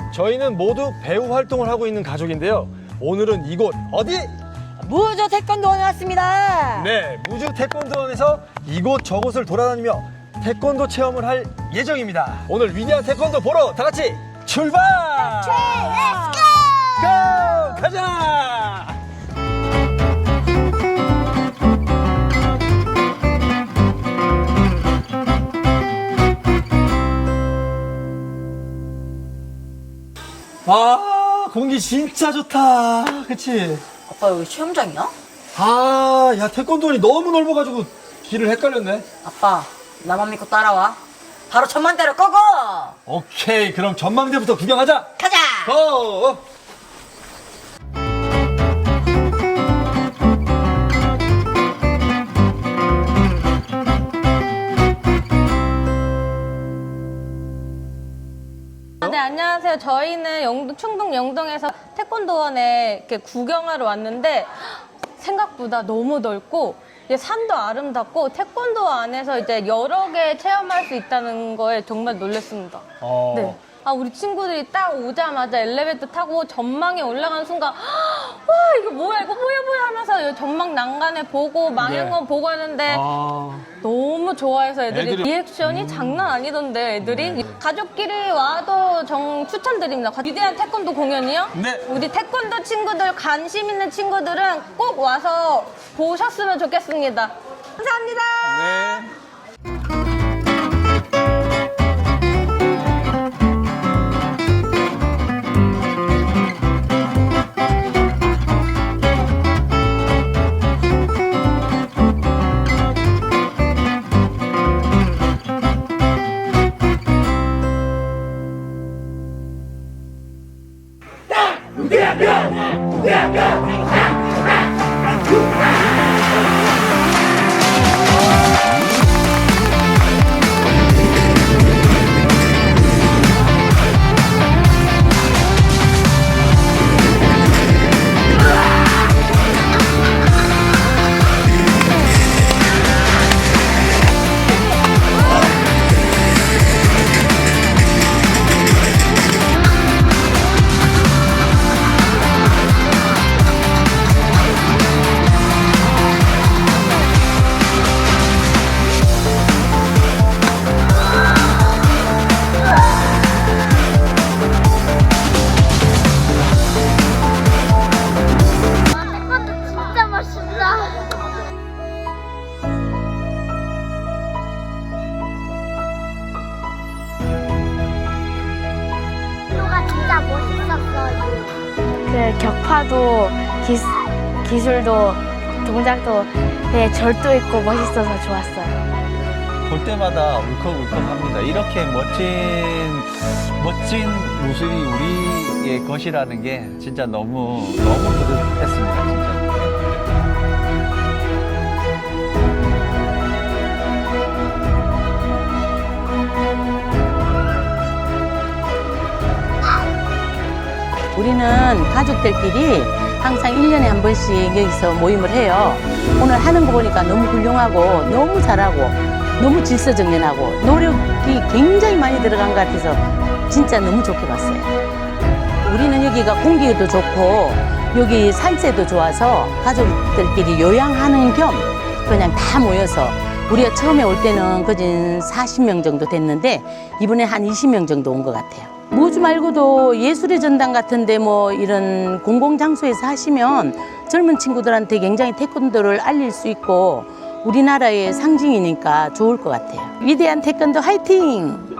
네, 저희는 모두 배우 활동을 하고 있는 가족인데요. 오늘은 이곳 어디? 무조 태권도원에 왔습니다. 네, 무주 태권도원에서 이곳 저곳을 돌아다니며 태권도 체험을 할 예정입니다. 오늘 위대한 태권도 보러 다 같이 출발! 고! 가자! 아, 공기 진짜 좋다. 그치? 아빠 여기 수영장이야? 아, 야, 태권도원이 너무 넓어가지고 길을 헷갈렸네. 아빠 나만 믿고 따라와. 바로 천만대로 꺼고. 오케이, 그럼 전망대부터 구경하자. 가자. 고! 안녕하세요. 저희는 영동, 충북 영동에서 태권도원에 이렇게 구경하러 왔는데 생각보다 너무 넓고 이제 산도 아름답고 태권도 안에서 이제 여러 개 체험할 수 있다는 거에 정말 놀랐습니다. 어. 네. 아, 우리 친구들이 딱 오자마자 엘리베이터 타고 전망에 올라가는 순간, 와, 전망 난간에 보고 망연건 보고 하는데 아, 너무 좋아해서 애들이, 애들이- 리액션이 장난 아니던데 애들이 가족끼리 와도 정 추천드립니다. 위대한 태권도 공연이요? 네. 우리 태권도 친구들 관심 있는 친구들은 꼭 와서 보셨으면 좋겠습니다. 감사합니다. 네. 태권도 진짜 멋있었어요. 그 격파도 기, 기술도 동작도 되게 절도 있고 멋있어서 좋았어요. 볼 때마다 울컥울컥합니다. 이렇게 멋진 멋진 모습이 우리의 것이라는 게 진짜 너무 너무 뿌듯했습니다. 진짜. 우리는 가족들끼리 항상 1년에 한 번씩 여기서 모임을 해요. 오늘 하는 거 보니까 너무 훌륭하고 너무 잘하고 너무 질서정연하고 노력이 굉장히 많이 들어간 것 같아서 진짜 너무 좋게 봤어요. 우리는 여기가 공기도 좋고 여기 산세도 좋아서 가족들끼리 요양하는 겸 그냥 다 모여서 우리가 처음에 올 때는 거진 40명 정도 됐는데 이번에 한 20명 정도 온 것 같아요. 무주 말고도 예술의 전당 같은데 뭐 이런 공공장소에서 하시면 젊은 친구들한테 굉장히 태권도를 알릴 수 있고 우리나라의 상징이니까 좋을 것 같아요. 위대한 태권도 화이팅!